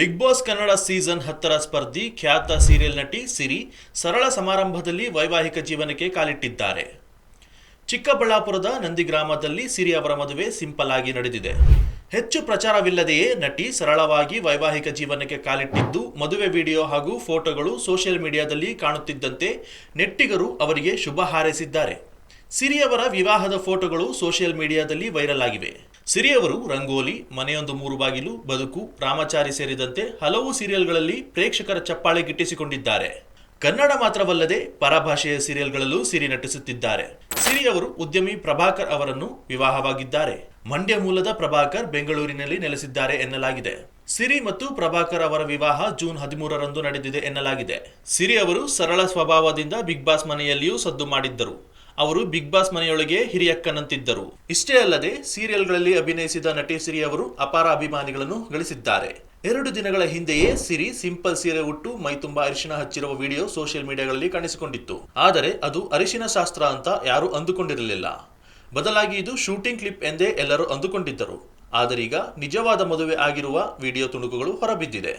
Big boss Kannada season ಹತ್ತರ ಸ್ಪರ್ಧಿ ಖ್ಯಾತ serial ನಟಿ ಸಿರಿ ಸರಳ ಸಮಾರಂಭದಲ್ಲಿ ವೈವಾಹಿಕ ಜೀವನಕ್ಕೆ ಕಾಲಿಟ್ಟಿದ್ದಾರೆ. ಚಿಕ್ಕಬಳ್ಳಾಪುರದ ನಂದಿಗ್ರಾಮದಲ್ಲಿ ಸಿರಿ ಅವರ ಮದುವೆ ಸಿಂಪಲ್ ಆಗಿ ನಡೆದಿದೆ. ಹೆಚ್ಚು ಪ್ರಚಾರವಿಲ್ಲದೆಯೇ ನಟಿ ಸರಳವಾಗಿ ವೈವಾಹಿಕ ಜೀವನಕ್ಕೆ ಕಾಲಿಟ್ಟಿದ್ದು ಮದುವೆ ವಿಡಿಯೋ ಹಾಗೂ ಫೋಟೋಗಳು ಸೋಷಿಯಲ್ ಮೀಡಿಯಾದಲ್ಲಿ ಕಾಣುತ್ತಿದ್ದಂತೆ ನೆಟ್ಟಿಗರು ಅವರಿಗೆ ಶುಭ ಹಾರೈಸಿದ್ದಾರೆ. ಸಿರಿಯವರ ವಿವಾಹದ ಫೋಟೋಗಳು ಸೋಷಿಯಲ್ ಮೀಡಿಯಾದಲ್ಲಿ ವೈರಲ್ ಆಗಿವೆ. ಸಿರಿ ಅವರು ರಂಗೋಲಿ, ಮನೆಯೊಂದು ಮೂರು ಬಾಗಿಲು, ಬದುಕು, ರಾಮಚಾರಿ ಸೇರಿದಂತೆ ಹಲವು ಸೀರಿಯಲ್ಗಳಲ್ಲಿ ಪ್ರೇಕ್ಷಕರ ಚಪ್ಪಾಳೆ ಗಿಟ್ಟಿಸಿಕೊಂಡಿದ್ದಾರೆ. ಕನ್ನಡ ಮಾತ್ರವಲ್ಲದೆ ಪರಭಾಷೆಯ ಸೀರಿಯಲ್ಗಳಲ್ಲೂ ಸಿರಿ ನಟಿಸುತ್ತಿದ್ದಾರೆ. ಸಿರಿ ಅವರು ಉದ್ಯಮಿ ಪ್ರಭಾಕರ್ ಅವರನ್ನು ವಿವಾಹವಾಗಿದ್ದಾರೆ. ಮಂಡ್ಯ ಮೂಲದ ಪ್ರಭಾಕರ್ ಬೆಂಗಳೂರಿನಲ್ಲಿ ನೆಲೆಸಿದ್ದಾರೆ ಎನ್ನಲಾಗಿದೆ. ಸಿರಿ ಮತ್ತು ಪ್ರಭಾಕರ್ ಅವರ ವಿವಾಹ ಜೂನ್ ಹದಿಮೂರರಂದು ನಡೆದಿದೆ ಎನ್ನಲಾಗಿದೆ. ಸಿರಿ ಅವರು ಸರಳ ಸ್ವಭಾವದಿಂದ ಬಿಗ್ ಬಾಸ್ ಮನೆಯಲ್ಲಿಯೂ ಸದ್ದು ಮಾಡಿದ್ದರು. ಅವರು ಬಿಗ್ ಬಾಸ್ ಮನೆಯೊಳಗೆ ಹಿರಿಯಕ್ಕನಂತಿದ್ದರು ಇಷ್ಟೇ ಅಲ್ಲದೆ, ಸೀರಿಯಲ್ಗಳಲ್ಲಿ ಅಭಿನಯಿಸಿದ ನಟಿ ಸಿರಿ ಅವರು ಅಪಾರ ಅಭಿಮಾನಿಗಳನ್ನು ಗಳಿಸಿದ್ದಾರೆ. ಎರಡು ದಿನಗಳ ಹಿಂದೆಯೇ ಸಿರಿ ಸಿಂಪಲ್ ಸೀರೆ ಉಟ್ಟು ಮೈ ತುಂಬಾ ಅರಿಶಿನ ಹಚ್ಚಿರುವ ವಿಡಿಯೋ ಸೋಷಿಯಲ್ ಮೀಡಿಯಾಗಳಲ್ಲಿ ಕಾಣಿಸಿಕೊಂಡಿತ್ತು. ಆದರೆ ಅದು ಅರಿಶಿನ ಶಾಸ್ತ್ರ ಅಂತ ಯಾರೂ ಅಂದುಕೊಂಡಿರಲಿಲ್ಲ. ಬದಲಾಗಿ ಇದು ಶೂಟಿಂಗ್ ಕ್ಲಿಪ್ ಎಂದೇ ಎಲ್ಲರೂ ಅಂದುಕೊಂಡಿದ್ದರು. ಆದರೀಗ ನಿಜವಾದ ಮದುವೆ ಆಗಿರುವ ವಿಡಿಯೋ ತುಣುಕುಗಳು ಹೊರಬಿದ್ದಿದೆ.